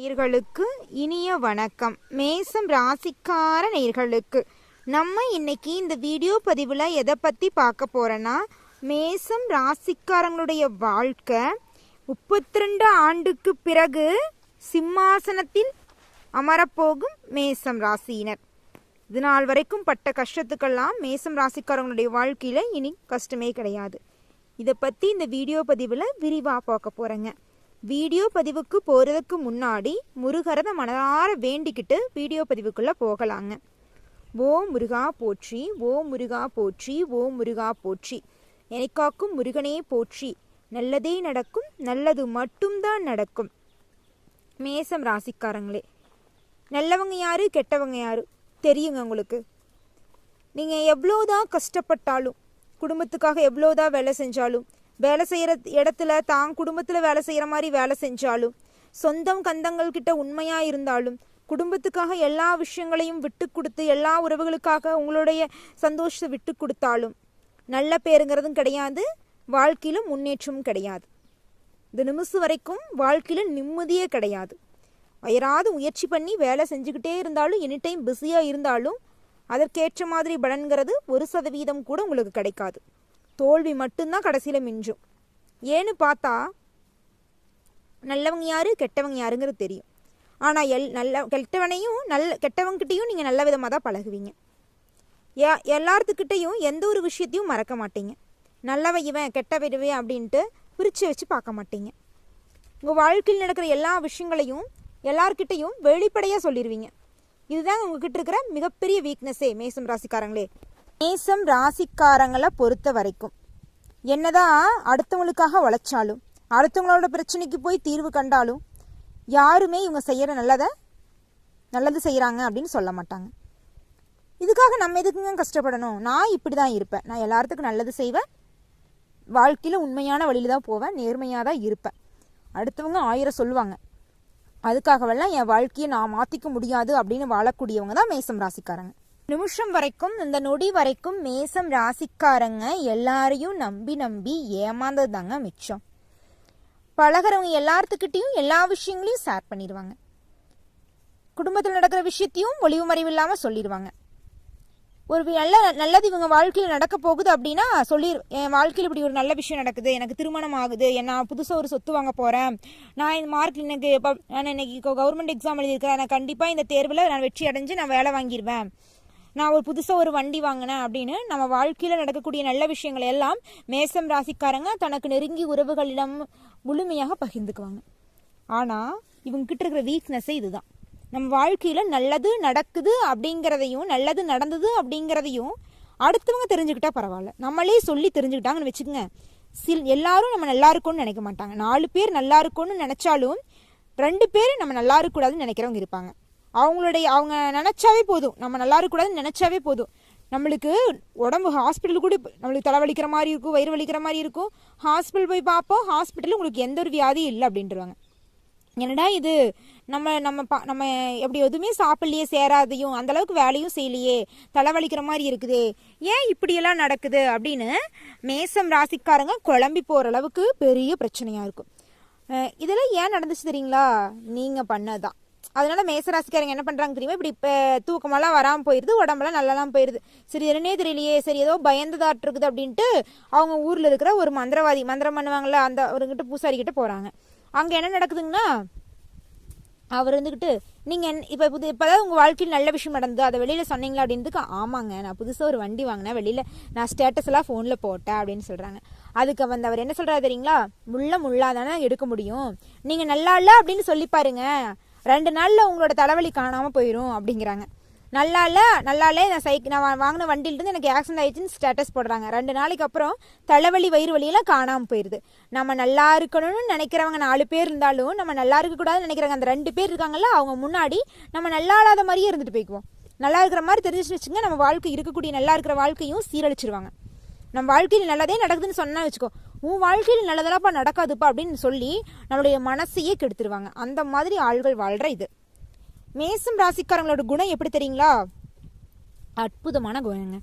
நேர்களுக்கு இனிய வணக்கம். மேசம் ராசிக்கார நேர்களுக்கு நம்ம இன்னைக்கு இந்த வீடியோ பதிவில் எதை பற்றி பார்க்க போகிறோன்னா மேசம் ராசிக்காரங்களுடைய வாழ்க்கை முப்பத்தி ரெண்டு ஆண்டுக்கு பிறகு சிம்மாசனத்தில் அமரப்போகும் மேசம் ராசியினர். இது நாள் வரைக்கும் பட்ட கஷ்டத்துக்கெல்லாம் மேசம் ராசிக்காரங்களுடைய வாழ்க்கையில் இனி கஷ்டமே கிடையாது. இதை பற்றி இந்த வீடியோ பதிவில் விரிவாக பார்க்க போகிறேங்க வீடியோ பதிவுக்கு போகிறதுக்கு முன்னாடி முருகரதை மனதார வேண்டிக்கிட்டு வீடியோ பதிவுக்குள்ளே போகலாங்க. ஓ முருகா போற்றி ஓ முருகா போற்றி ஓ முருகா போற்றி. எனக்காக்கும் முருகனே போற்றி. நல்லதே நடக்கும் நல்லது மட்டும்தான் நடக்கும். மேசம் ராசிக்காரங்களே நல்லவங்க யாரு கெட்டவங்க யாரு? தெரியுங்க உங்களுக்கு. நீங்கள் எவ்வளோதான் கஷ்டப்பட்டாலும் குடும்பத்துக்காக எவ்வளோதான் வேலை செஞ்சாலும் வேலை செய்கிற இடத்துல தான் குடும்பத்தில் வேலை செய்கிற மாதிரி வேலை செஞ்சாலும் சொந்தம் கந்தங்கள் கிட்ட உண்மையாக இருந்தாலும் குடும்பத்துக்காக எல்லா விஷயங்களையும் விட்டு கொடுத்து எல்லா உறவுகளுக்காக உங்களுடைய சந்தோஷத்தை விட்டு கொடுத்தாலும் நல்ல பேருங்கிறதும் கிடையாது வாழ்க்கையில் முன்னேற்றமும் கிடையாது. இந்த நிமிஷம் வரைக்கும் வாழ்க்கையில் நிம்மதியே கிடையாது. அயராது முயற்சி பண்ணி வேலை செஞ்சுக்கிட்டே இருந்தாலும் எனி டைம் பிஸியாக இருந்தாலும் அதற்கேற்ற மாதிரி பலன்கிறது ஒரு சதவீதம் கூட உங்களுக்கு கிடைக்காது. தோல்வி மட்டும்தான் கடைசியில் மிஞ்சும். ஏன்னு பார்த்தா நல்லவங்க யாரு கெட்டவங்க யாருங்கிறது தெரியும். ஆனால் எல் நல்ல கெட்டவனையும் நல்ல கெட்டவங்கிட்டையும் நீங்கள் நல்ல விதமாக தான் பழகுவீங்க. ஏ எல்லாத்துக்கிட்டையும் எந்த ஒரு விஷயத்தையும் மறக்க மாட்டீங்க. நல்லவன் இவன் கெட்ட விடுவேன் அப்படின்ட்டு பிரித்து வச்சு பார்க்க மாட்டீங்க. உங்கள் வாழ்க்கையில் நடக்கிற எல்லா விஷயங்களையும் எல்லார்கிட்டையும் வெளிப்படையாக சொல்லிடுவீங்க இதுதான் உங்ககிட்ட இருக்கிற மிகப்பெரிய வீக்னஸே மேசம் ராசிக்காரங்களே. மேசம் ராசிக்காரங்களை பொறுத்த வரைக்கும் என்னதான் அடுத்தவங்களுக்காக உழைச்சாலும் அடுத்தவங்களோட பிரச்சனைக்கு போய் தீர்வு கண்டாலும் யாருமே இவங்க செய்கிற நல்லதை நல்லது செய்கிறாங்க அப்படின்னு சொல்ல மாட்டாங்க. இதுக்காக நம்ம எதுக்குங்க கஷ்டப்படணும்? நான் இப்படி தான் இருப்பேன். நான் எல்லாத்துக்கும் நல்லது செய்வேன். வாழ்க்கையில் உண்மையான வழியில் தான் போவேன். நேர்மையாக தான் இருப்பேன். அடுத்தவங்க ஆயிரம் சொல்லுவாங்க. அதுக்காகவெல்லாம் என் வாழ்க்கையை நான் மாற்றிக்க முடியாது அப்படின்னு வாழக்கூடியவங்க தான் மேசம் ராசிக்காரங்க. நிமிஷம் வரைக்கும் இந்த நொடி வரைக்கும் மேசம் ராசிக்காரங்க எல்லாரையும் நம்பி நம்பி ஏமாந்தது தாங்க மிச்சம். பழகிறவங்க எல்லாத்துக்கிட்டையும் எல்லா விஷயங்களையும் ஷேர் பண்ணிடுவாங்க. குடும்பத்தில் நடக்கிற விஷயத்தையும் ஒளிவு மறைவு இல்லாமல் சொல்லிடுவாங்க. ஒரு நல்ல நல்லது இவங்க வாழ்க்கையில் நடக்க போகுது அப்படின்னா சொல்லி என் வாழ்க்கையில் இப்படி ஒரு நல்ல விஷயம் நடக்குது எனக்கு திருமணம் ஆகுது நான் புதுசாக ஒரு சொத்து வாங்க போகிறேன் நான் இந்த மார்க் எனக்கு இப்போ நான் இன்னைக்கு கவர்மெண்ட் எக்ஸாம் எழுதியிருக்கேன் நான் கண்டிப்பாக இந்த தேர்வில் நான் வெற்றி அடைஞ்சு நான் வேலை வாங்கிடுவேன் நான் ஒரு புதுசாக ஒரு வண்டி வாங்கினேன் அப்படின்னு நம்ம வாழ்க்கையில் நடக்கக்கூடிய நல்ல விஷயங்கள் எல்லாம் மேசம் ராசிக்காரங்க தனக்கு நெருங்கி உறவுகளிடம் முழுமையாக பகிர்ந்துக்குவாங்க. ஆனால் இவங்ககிட்ட இருக்கிற வீக்னஸ்ஸே இதுதான். நம்ம வாழ்க்கையில் நல்லது நடக்குது அப்படிங்கிறதையும் நல்லது நடந்தது அப்படிங்கிறதையும் அடுத்தவங்க தெரிஞ்சுக்கிட்டா பரவாயில்ல. நம்மளே சொல்லி தெரிஞ்சுக்கிட்டாங்கன்னு வச்சுக்கோங்க. சில் எல்லாரும் நம்ம நல்லா இருக்கோம்னு நினைக்க மாட்டாங்க. நாலு பேர் நல்லா இருக்கோம்னு நினச்சாலும் ரெண்டு பேர் நம்ம நல்லா இருக்கக்கூடாதுன்னு நினைக்கிறவங்க இருப்பாங்க. அவங்களுடைய அவங்க நினச்சாவே போதும். நம்ம நல்லா இருக்கக்கூடாதுன்னு நினச்சாவே போதும். நம்மளுக்கு உடம்பு ஹாஸ்பிட்டல் கூட நம்மளுக்கு தலைவலிக்கிற மாதிரி இருக்கும் வயிறு வலிக்கிற மாதிரி இருக்கும். ஹாஸ்பிட்டல் போய் பார்ப்போம் ஹாஸ்பிட்டலில் உங்களுக்கு எந்த ஒரு வியாதியும் இல்லை அப்படின்ட்டுருவாங்க என்னடா இது? நம்ம நம்ம பா நம்ம எப்படி எதுவுமே சாப்பிட்லையே சேராதையும் அந்தளவுக்கு வேலையும் செய்யலையே தலைவலிக்கிற மாதிரி இருக்குது. ஏன் இப்படியெல்லாம் நடக்குது அப்படின்னு மேசம் ராசிக்காரங்க குழம்பி போகிற அளவுக்கு பெரிய பிரச்சனையாக இருக்கும். இதெல்லாம் ஏன் நடந்துச்சு தெரியுங்களா? நீங்கள் பண்ணதான். அதனால மேசராசிக்காரங்க என்ன பண்ணுறாங்க தெரியுமா? இப்படி இப்போ தூக்கமெல்லாம் வராமல் போயிடுது உடம்பெல்லாம் நல்லாலாம் போயிடுது சரி என்னன்னே தெரியலையே. சரி ஏதோ பயந்ததாட்டு இருக்குது அப்படின்ட்டு அவங்க ஊரில் இருக்கிற ஒரு மந்திரவாதி மந்திரம் பண்ணுவாங்கள்ல அந்த அவர்கிட்ட பூசாரிக்கிட்ட போகிறாங்க அங்கே என்ன நடக்குதுங்கன்னா அவர் இருந்துக்கிட்டு நீங்கள் இப்போ புது இப்போதான் உங்கள் வாழ்க்கையில் நல்ல விஷயம் நடந்தது. அதை வெளியில் சொன்னீங்களா? அப்படின்றதுக்கு ஆமாங்க நான் புதுசாக ஒரு வண்டி வாங்கினேன். வெளியில் நான் ஸ்டேட்டஸ் எல்லாம் ஃபோனில் போட்டேன் அப்படின்னு சொல்கிறாங்க அதுக்கு வந்து அவர் என்ன சொல்கிறாரு தெரியுங்களா? முள்ள முள்ளாக தானே எடுக்க முடியும். நீங்கள் நல்லா இல்லை? அப்படின்னு சொல்லி பாருங்க. ரெண்டு நாளில் உங்களோட தலைவலி காணாமல் போயிடும் அப்படிங்கிறாங்க. நல்லா இல்லை நல்லாலே நான் சைக் நான் வாங்கின வண்டியிலிருந்து எனக்கு ஆக்சிடென்ட் ஆயிடுச்சுன்னு ஸ்டேட்டஸ் போடுறாங்க. ரெண்டு நாளைக்கு அப்புறம் தலைவலி வயிறு வலியெல்லாம் காணாமல் போயிடுது நம்ம நல்லா இருக்கணும்னு நினைக்கிறவங்க நாலு பேர் இருந்தாலும் நம்ம நல்லா இருக்கக்கூடாதுன்னு நினைக்கிறாங்க அந்த ரெண்டு பேர் இருக்காங்கல்ல அவங்க முன்னாடி நம்ம நல்லா இல்லாத மாதிரியே இருந்துட்டு போய்க்குவோம். நல்லா இருக்கிற மாதிரி தெரிஞ்சுட்டு வச்சுங்க நம்ம வாழ்க்கை இருக்கக்கூடிய நல்லா இருக்கிற வாழ்க்கையும் சீரழிச்சிருவாங்க. நம்ம வாழ்க்கையில் நல்லதே நடக்குதுன்னு சொன்னால் வச்சுக்கோ உன் வாழ்க்கையில் நல்லதெல்லாம்ப்பா நடக்காதுப்பா அப்படின்னு சொல்லி நம்மளுடைய மனசையே கெடுத்துருவாங்க. அந்த மாதிரி ஆள்கள் வாழ்கிற இது. மேசம் ராசிக்காரங்களோட குணம் எப்படி தெரியுங்களா? அற்புதமான குணங்க.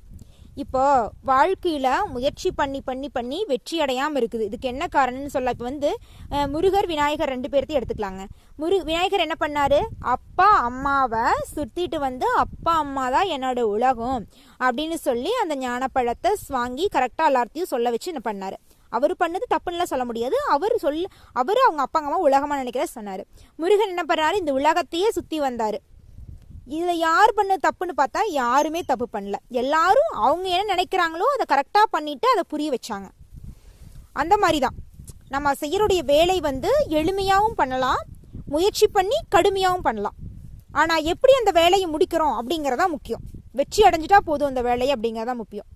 இப்போ வாழ்க்கையில் முயற்சி பண்ணி பண்ணி பண்ணி வெற்றி அடையாமல் இருக்குது. இதுக்கு என்ன காரணம்னு சொல்ல இப்போ வந்து முருகர் விநாயகர் ரெண்டு பேர்த்தையும் எடுத்துக்கலாங்க. முரு விநாயகர் என்ன பண்ணார்? அப்பா அம்மாவை சுத்திட்டு வந்து அப்பா அம்மா தான் என்னோட உலகம் அப்படின்னு சொல்லி அந்த ஞானப்பழத்தை வாங்கி கரெக்டாக எல்லாத்தையும் சொல்ல வச்சு என்ன பண்ணார்? அவர் பண்ணது தப்புன்னுலாம் சொல்ல முடியாது. அவர் சொல் அவர் அவங்க அப்பா அம்மா உலகமாக நினைக்கிற சொன்னார். முருகன் என்ன பண்ணாரு இந்த உலகத்தையே சுற்றி வந்தார். இதில் யார் பண்ண தப்புன்னு பார்த்தா யாருமே தப்பு பண்ணல. எல்லாரும் அவங்க என்ன நினைக்கிறாங்களோ அதை கரெக்டாக பண்ணிவிட்டு அதை புரிய வச்சாங்க. அந்த மாதிரி தான் நம்ம செய்யறோடைய வேலை வந்து எளிமையாகவும் பண்ணலாம் முயற்சி பண்ணி கடுமையாகவும் பண்ணலாம். ஆனால் எப்படி அந்த வேலையை முடிக்கிறோம் அப்படிங்கிறதா முக்கியம். வெற்றி அடைஞ்சிட்டா போதும் அந்த வேலையை அப்படிங்கிறதா முக்கியம்.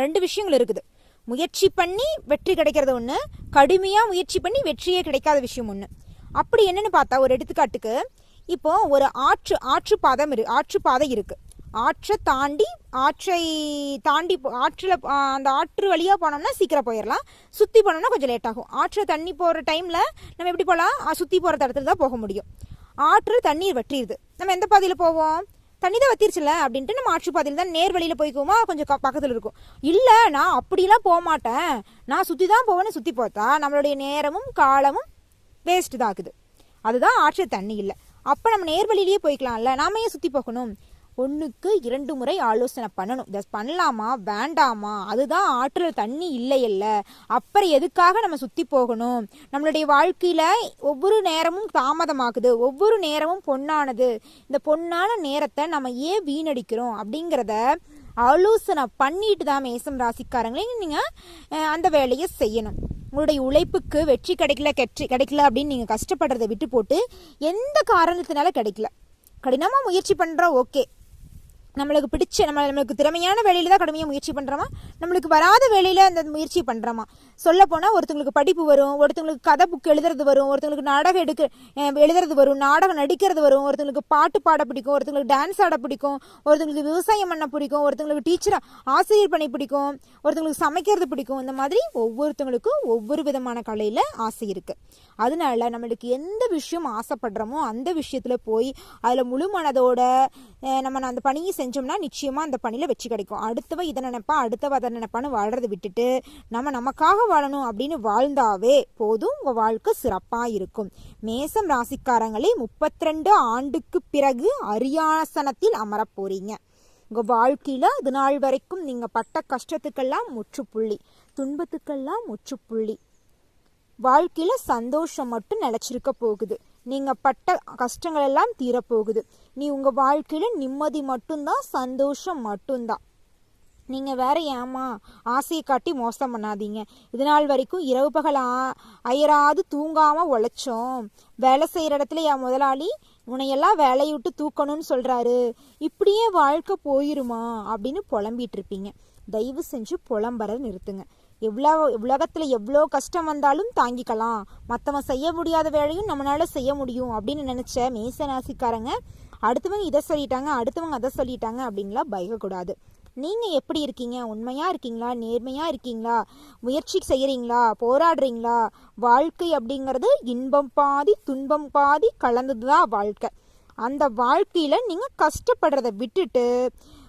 ரெண்டு விஷயங்கள் இருக்குது. முயற்சி பண்ணி வெற்றி கிடைக்கிறது ஒன்று கடுமையாக முயற்சி பண்ணி வெற்றியே கிடைக்காத விஷயம் ஒன்று அப்படி என்னென்னு பார்த்தா ஒரு எடுத்துக்காட்டுக்கு இப்போ ஒரு ஆற்று ஆற்று பாதம் இரு ஆற்று பாதை இருக்குது ஆற்றை தாண்டி ஆற்றை தாண்டி ஆற்றில் அந்த ஆற்று வழியாக போனோம்னா சீக்கிரம் போயிடலாம் சுற்றி போனோம்னா கொஞ்சம் லேட் ஆகும். ஆற்று தண்ணி போகிற டைமில் நம்ம எப்படி போகலாம் சுற்றி போகிற இடத்துல தான் போக முடியும். ஆற்று தண்ணீர் வெட்டிடுது நம்ம எந்த பாதையில் போவோம்? தண்ணி தான் வத்திருச்சுல அப்படின்ட்டு நம்ம ஆற்று பாதையில் தான் நேர் வழியில் போய்க்குவோமா? கொஞ்சம் பக்கத்தில் இருக்கும். இல்லை நான் அப்படிலாம் போக மாட்டேன். நான் சுற்றி தான் போவேன்னு சுற்றி பார்த்தா நம்மளுடைய நேரமும் காலமும் வேஸ்ட்டு தான் ஆகுது அதுதான் ஆற்று தண்ணி இல்லை. அப்போ நம்ம நேர்வழியிலேயே போய்க்கலாம்ல. நாம ஏன் சுற்றி போகணும் ஒன்றுக்கு இரண்டு முறை ஆலோசனை பண்ணணும். இதை பண்ணலாமா? வேண்டாமா? அதுதான் ஆற்றில். தண்ணி இல்லையல்ல. அப்புறம் எதுக்காக நம்ம சுற்றி போகணும்? நம்மளுடைய வாழ்க்கையில் ஒவ்வொரு நேரமும் தாமதமாகுது. ஒவ்வொரு நேரமும் பொன்னானது. இந்த பொன்னான நேரத்தை நம்ம ஏன் வீணடிக்கிறோம்? அப்படிங்கிறத ஆலோசனை பண்ணிட்டு தான் மேசம் ராசிக்காரங்களே நீங்கள் அந்த வேலையை செய்யணும். உங்களுடைய உழைப்புக்கு வெற்றி கிடைக்கல கெற்றி கிடைக்கல அப்படின்னு நீங்கள் கஷ்டப்படுறதை விட்டு போட்டு எந்த காரணத்தினால கிடைக்கல? கடினமாக முயற்சி பண்ணுறோம் ஓகே. நம்மளுக்கு பிடிச்ச நம்ம நம்மளுக்கு திறமையான வேலையில் தான் கடுமையாக முயற்சி பண்ணுறோமா நம்மளுக்கு வராத வேலையில் அந்த முயற்சி பண்ணுறோமா சொல்ல போனால் ஒருத்தங்களுக்கு படிப்பு வரும் ஒருத்தங்களுக்கு கதை புக் எழுதுறது வரும் ஒருத்தங்களுக்கு நாடகம் எடுக்க எழுதுறது வரும் நாடகம் நடிக்கிறது வரும் ஒருத்தங்களுக்கு பாட்டு பாட பிடிக்கும் ஒருத்தங்களுக்கு டான்ஸ் ஆட பிடிக்கும் ஒருத்தங்களுக்கு விவசாயம் பண்ண பிடிக்கும் ஒருத்தங்களுக்கு டீச்சரை ஆசிரியர் பண்ணி பிடிக்கும் ஒருத்தங்களுக்கு சமைக்கிறது பிடிக்கும். இந்த மாதிரி ஒவ்வொருத்தங்களுக்கும் ஒவ்வொரு விதமான கலையில் ஆசை இருக்குது அதனால நம்மளுக்கு எந்த விஷயம் ஆசைப்படுறோமோ அந்த விஷயத்தில் போய் அதில் முழு மனதோட நம்ம அந்த பணியை செஞ்சோம்னா நிச்சயமாக அந்த பணியில் வெற்றி கிடைக்கும். அடுத்தவ இதை நினைப்பா அடுத்தவ அதை நினைப்பான்னு வாழ்றதை விட்டுட்டு நம்ம நமக்காக வாழணும் அப்படின்னு வாழ்ந்தாவே போதும். உங்கள் வாழ்க்கை சிறப்பாக இருக்கும். மேசம் ராசிக்காரங்களே முப்பத்தி ரெண்டு ஆண்டுக்கு பிறகு அரியாசனத்தில் அமரப் போகிறீங்க உங்கள் வாழ்க்கையில் அது நாள் வரைக்கும் நீங்கள் பட்ட கஷ்டத்துக்கெல்லாம் முற்றுப்புள்ளி துன்பத்துக்கெல்லாம் முற்றுப்புள்ளி. வாழ்க்கையில் சந்தோஷம் மட்டும் நிலச்சிருக்க போகுது. நீங்கள் பட்ட கஷ்டங்கள் எல்லாம் தீரப்போகுது நீ உங்கள் வாழ்க்கையில் நிம்மதி மட்டும்தான் சந்தோஷம் மட்டும்தான். நீங்கள் வேற ஏமா ஆசையை காட்டி மோசம் பண்ணாதீங்க. இது நாள் வரைக்கும் இரவு பகல் அயராது தூங்காமல் உழைச்சோம். வேலை செய்கிற இடத்துல என் முதலாளி உன்னையெல்லாம் வேலையை விட்டு தூக்கணும்னு சொல்கிறாரு இப்படியே வாழ்க்கை போயிருமா அப்படின்னு புலம்பிட்டு இருப்பீங்க. தயவு செஞ்சு புலம்பறத நிறுத்துங்க. எவ்வளோ உலகத்தில் எவ்வளோ கஷ்டம் வந்தாலும் தாங்கிக்கலாம். மற்றவன் செய்ய முடியாத வேலையும் நம்மளால செய்ய முடியும் அப்படின்னு நினச்ச மேசராசிக்காரங்க அடுத்தவங்க இதை சொல்லிட்டாங்க அடுத்தவங்க அதை சொல்லிட்டாங்க அப்படின்லாம் பயக்கக்கூடாது நீங்கள் எப்படி இருக்கீங்க? உண்மையாக இருக்கீங்களா? நேர்மையாக இருக்கீங்களா? முயற்சி செய்கிறீங்களா போராடுறீங்களா? வாழ்க்கை அப்படிங்கிறது இன்பம் பாதி துன்பம் பாதி கலந்தது தான் வாழ்க்கை. அந்த வாழ்க்கையில் நீங்கள் கஷ்டப்படுறதை விட்டுட்டு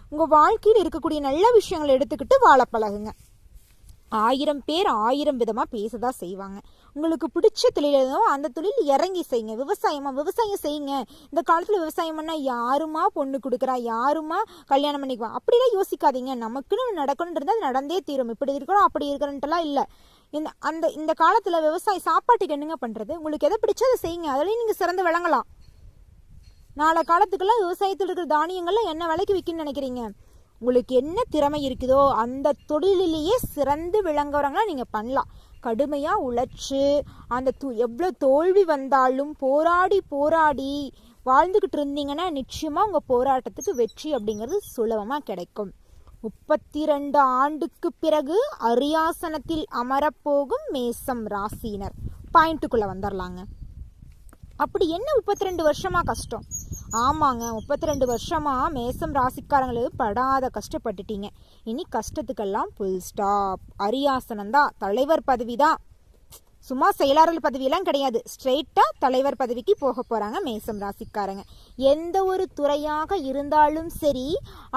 உங்கள் வாழ்க்கையில் இருக்கக்கூடிய நல்ல விஷயங்களை எடுத்துக்கிட்டு வாழ பழகுங்க. ஆயிரம் பேர் ஆயிரம் விதமாக பேசதான் செய்வாங்க. உங்களுக்கு பிடிச்ச தொழில் எதுவோ அந்த தொழில் இறங்கி செய்யுங்க. விவசாயமா விவசாயம் செய்யுங்க. இந்த காலத்தில் விவசாயம் பண்ணால் யாருமா பொண்ணு கொடுக்குறா? யாருமா கல்யாணம் பண்ணிக்குவா? அப்படிலாம் யோசிக்காதீங்க. நமக்குன்னு நடக்கணுன்றது இருந்தால் அது நடந்தே தீரும். இப்படி இருக்கிறோம் அப்படி இருக்கிறன்ட்டுலாம் இல்லை. இந்த அந்த இந்த காலத்தில் விவசாய சாப்பாட்டுக்கு என்னங்க பண்ணுறது உங்களுக்கு எதை பிடிச்சோ அதை செய்யுங்க. அதுலேயும் நீங்கள் சிறந்து விளங்கலாம். நாளை காலத்துக்கெல்லாம் விவசாயத்தில் இருக்கிற தானியங்கள்லாம் என்ன விலைக்கு விற்கின்னு நினைக்கிறீங்க? உங்களுக்கு என்ன திறமை இருக்குதோ அந்த தொழிலிலேயே சிறந்து விளங்குறவங்களாம் நீங்கள் பண்ணலாம். கடுமையாக உழைச்சி அந்த து எவ்வளோ தோல்வி வந்தாலும் போராடி போராடி வாழ்ந்துக்கிட்டு இருந்தீங்கன்னா நிச்சயமாக உங்கள் போராட்டத்துக்கு வெற்றி அப்படிங்கிறது சுலபமாக கிடைக்கும். முப்பத்தி ரெண்டு ஆண்டுக்கு பிறகு அரியாசனத்தில் அமரப்போகும் மேசம் ராசியினர். பாயிண்ட்டுக்குள்ளே வந்துடலாங்க அப்படி என்ன முப்பத்தி ரெண்டு வருஷமாக கஷ்டம்? ஆமாங்க முப்பத்தி ரெண்டு வருஷமாக மேசம் ராசிக்காரங்களுக்கு படாத கஷ்டப்பட்டுட்டீங்க. இனி கஷ்டத்துக்கெல்லாம் புல் ஸ்டாப் அரியாசனம் தான் தலைவர் பதவி தான் சும்மா செயலாளர் பதவியெல்லாம் கிடையாது. ஸ்ட்ரெயிட்டாக தலைவர் பதவிக்கு போக போகிறாங்க மேசம் ராசிக்காரங்க. எந்த ஒரு துறையாக இருந்தாலும் சரி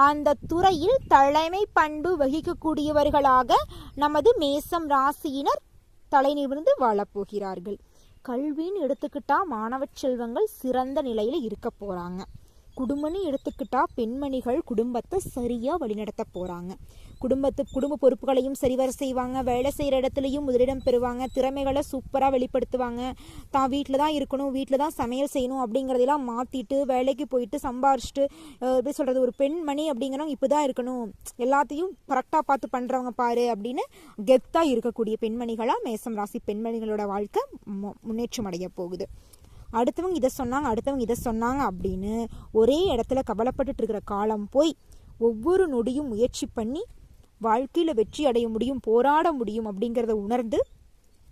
அந்த துறையில் தலைமை பண்பு வகிக்கக்கூடியவர்களாக நமது மேசம் ராசியினர் தலைநிமிர்ந்து வாழப்போகிறார்கள். கல்வின்னு எடுத்துக்கிட்டா மாணவ செல்வங்கள் சிறந்த நிலையில இருக்க போறாங்க. குடும்பம்னு எடுத்துக்கிட்டா பெண்மணிகள் குடும்பத்தை சரியாக வழிநடத்த போகிறாங்க குடும்பத்து குடும்ப பொறுப்புகளையும் சரிவர செய்வாங்க. வேலை செய்கிற இடத்துலையும் முதலிடம் பெறுவாங்க. திறமைகளை சூப்பராக வெளிப்படுத்துவாங்க. தான் வீட்டில் தான் இருக்கணும் வீட்டில் தான் சமையல் செய்யணும் அப்படிங்கிறதெல்லாம் மாற்றிட்டு வேலைக்கு போயிட்டு சம்பாரிச்சிட்டு எப்படி சொல்கிறது ஒரு பெண்மணி அப்படிங்கிறவங்க இப்போ தான் இருக்கணும். எல்லாத்தையும் கரெக்டாக பார்த்து பண்ணுறவங்க பாரு அப்படின்னு கெத்தாக இருக்கக்கூடிய பெண்மணிகளாக மேசம் ராசி பெண்மணிகளோட வாழ்க்கை மு- முன்னேற்றம் அடைய போகுது. அடுத்தவங்க இதை சொன்னாங்க அடுத்தவங்க இதை சொன்னாங்க அப்படின்னு ஒரே இடத்துல கவலைப்பட்டுட்டு இருக்கிற காலம் போய் ஒவ்வொரு நொடியும் முயற்சி பண்ணி வாழ்க்கையில் வெற்றி அடைய முடியும் போராட முடியும் அப்படிங்கிறத உணர்ந்து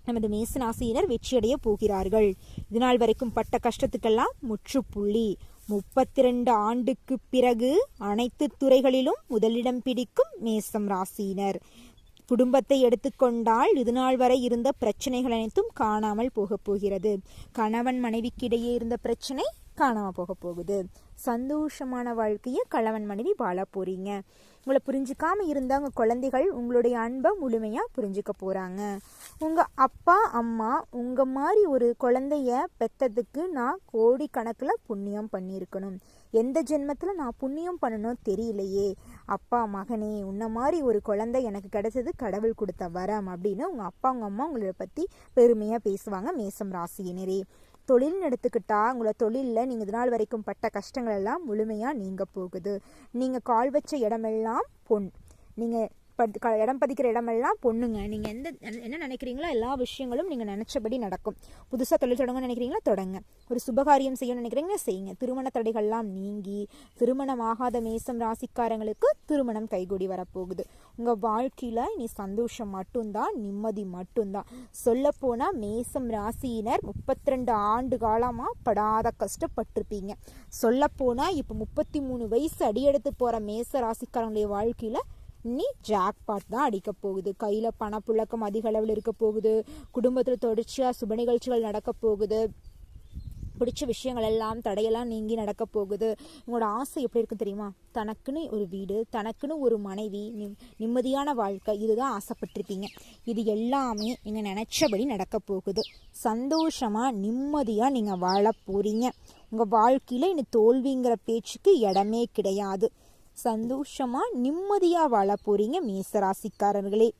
நமது மேசனாசியினர் வெற்றியடைய போகிறார்கள். இதுநாள் வரைக்கும் பட்ட கஷ்டத்துக்கெல்லாம் முற்றுப்புள்ளி. முப்பத்தி ரெண்டு ஆண்டுக்கு பிறகு அனைத்து துறைகளிலும் முதலிடம் பிடிக்கும் மேசம் ராசியினர். குடும்பத்தை எடுத்துக்கொண்டால் இதுநாள் வரை இருந்த பிரச்சனைகள் அனைத்தும் காணாமல் போகப் போகிறது. கணவன் மனைவிக்கிடையே இருந்த பிரச்சனை காணாமல் போக போகுது. சந்தோஷமான வாழ்க்கையை கணவன் மனைவி வாழ போகிறீங்க உங்களை புரிஞ்சிக்காமல் இருந்தாங்க குழந்தைகள் உங்களுடைய அன்பை முழுமையாக புரிஞ்சுக்க போகிறாங்க உங்கள் அப்பா அம்மா உங்கள் மாதிரி ஒரு குழந்தைய பெற்றதுக்கு நான் கோடி புண்ணியம் பண்ணியிருக்கணும் எந்த ஜென்மத்தில் நான் புண்ணியம் பண்ணணும் தெரியலையே. அப்பா மகனே உன்ன மாதிரி ஒரு குழந்தை எனக்கு கிடைச்சது கடவுள் கொடுத்த வரம் அப்படின்னு உங்கள் அப்பா உங்கள் அம்மா உங்களை பற்றி பெருமையாக பேசுவாங்க மேசம் ராசியினரே. தொழில்னு எடுத்துக்கிட்டால் உங்களை தொழிலில் நீங்கள் இது நாள் வரைக்கும் பட்ட கஷ்டங்கள் எல்லாம் முழுமையாக நீங்கள் போகுது. நீங்கள் கால் வச்ச இடமெல்லாம் பொன். நீங்கள் பத் க- இடம் பதிக்கிற இடமெல்லாம் பொண்ணுங்க. நீங்கள் எந்த என்ன நினைக்கிறீங்களோ எல்லா விஷயங்களும் நீங்கள் நினச்சபடி நடக்கும். புதுசாக தொழில் தொடங்கணும்னு நினைக்கிறீங்களா தொடங்க. ஒரு சுபகாரியம் செய்யணும்னு நினைக்கிறீங்களா செய்யுங்க. திருமண தடைகள்லாம் நீங்கி திருமணமாகாத மேசம் ராசிக்காரங்களுக்கு திருமணம் கைகூடி வரப்போகுது. உங்கள் வாழ்க்கையில் நீ சந்தோஷம் மட்டும்தான் நிம்மதி மட்டும்தான். சொல்லப்போனால் மேசம் ராசியினர் முப்பத்தி ரெண்டு ஆண்டு காலமாக படாத கஷ்டப்பட்டிருப்பீங்க. சொல்லப்போனால் இப்போ முப்பத்தி மூணு வயசு அடியெடுத்து போகிற மேச ராசிக்காரங்களுடைய வாழ்க்கையில் நீ ஜாக்பாட் தான் அடிக்க போகுது. கையில் பணப்புழக்கம் அதிக அளவில் இருக்க போகுது. குடும்பத்தில் தொடர்ச்சியாக சுப நிகழ்ச்சிகள் நடக்க போகுது. பிடிச்ச விஷயங்கள் எல்லாம் தடையெல்லாம் நீங்கி நடக்க போகுது. உங்களோட ஆசை எப்படி இருக்கும் தெரியுமா? தனக்குன்னு ஒரு வீடு தனக்குன்னு ஒரு மனைவி நிம் நிம்மதியான வாழ்க்கை இதுதான் ஆசைப்பட்டிருக்கீங்க இது எல்லாமே நீங்கள் நினச்சபடி நடக்க போகுது. சந்தோஷமாக நிம்மதியாக நீங்கள் வாழ போகிறீங்க உங்கள் வாழ்க்கையில் இனி தோல்விங்கிற பேச்சுக்கு இடமே கிடையாது. சந்தோஷமா நிம்மதியா வாழ போறீங்க மேசராசிக்காரர்களே.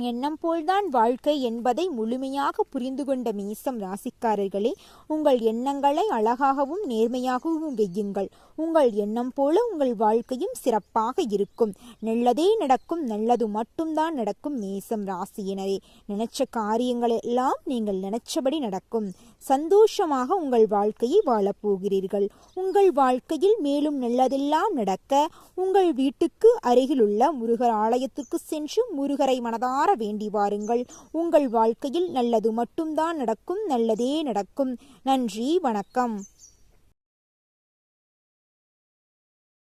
எண்ணம் போல்தான் வாழ்க்கை என்பதை முழுமையாக புரிந்து கொண்ட மீசம் ராசிக்காரர்களே உங்கள் எண்ணங்களை அழகாகவும் நேர்மையாகவும் வெய்யுங்கள் உங்கள் எண்ணம் போல உங்கள் வாழ்க்கையும் சிறப்பாக இருக்கும். நல்லதே நடக்கும் நல்லது மட்டும்தான் நடக்கும் மேசம் ராசியினரே. நினைச்ச காரியங்கள் எல்லாம் நீங்கள் நினைச்சபடி நடக்கும். சந்தோஷமாக உங்கள் வாழ்க்கையை வாழப் போகிறீர்கள். உங்கள் வாழ்க்கையில் மேலும் நல்லதெல்லாம் நடக்க உங்கள் வீட்டுக்கு அருகிலுள்ள முருகர் ஆலயத்துக்கு சென்று முருகரை மனதார வேண்டி வாருங்கள். உங்கள் வாழ்க்கையில் நல்லது மட்டும்தான் நடக்கும் நல்லதே நடக்கும். நன்றி வணக்கம்.